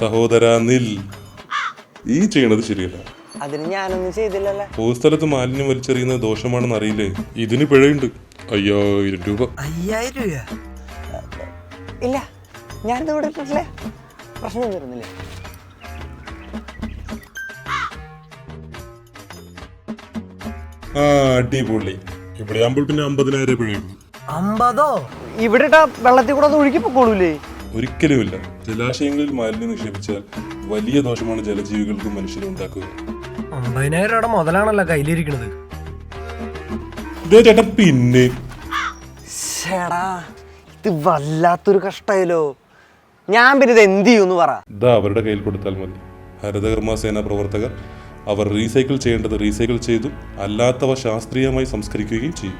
സഹോദര നിൽ. ഈ ചെയ്യണത് ശരിയല്ല. അതിന് ഞാനൊന്നും ചെയ്തില്ലല്ലോ. പൊതുസ്ഥലത്ത് മാലിന്യം വലിച്ചെറിയുന്നത് ദോഷമാണെന്ന് അറിയില്ലേ? ഇതിന് പിഴയുണ്ട്. അയ്യായിരം രൂപ. അയ്യായിരം രൂപ? ഇല്ല ഞാനിത് ഇവിടെ ഇട്ടിട്ടില്ലേ. പ്രശ്നം വരുന്നില്ലേ. ആ അടിപൊളി. ഇവിടെ ആകുമ്പോൾ പിന്നെ അമ്പതിനായിരം പിഴയുള്ളൂ. അമ്പതോ? ഇവിടെ വെള്ളത്തിൽ കൂടെ ഒന്ന് ഒഴുകി പൊക്കോളൂലേ? ഒരിക്കലുമില്ല. ജലാശയങ്ങളിൽ മാലിന്യം നിക്ഷേപിച്ചാൽ വലിയ ദോഷമാണ് ജലജീവികൾക്കും മനുഷ്യരും ഉണ്ടാക്കുക. അമ്പതിനായിരം രൂപയുടെ മുതലാണല്ലോ കയ്യിലിരിക്കുന്നത് ഇതേ ചേട്ടാ പിന്നെ. ചേടാ ഇത് വല്ലാത്തൊരു കഷ്ടായല്ലോ. ഞാൻ പിന്നെ ഇത് എന്ത് ചെയ്യൂന്ന് പറ. ഇതാ അവരുടെ കയ്യിൽ കൊടുത്താൽ മതി. ഹരിതകർമ്മ സേന പ്രവർത്തകർ അവർ റീസൈക്കിൾ ചെയ്യേണ്ടത് റീസൈക്കിൾ ചെയ്തു അല്ലാത്തവ ശാസ്ത്രീയമായി സംസ്കരിക്കുകയും ചെയ്യും.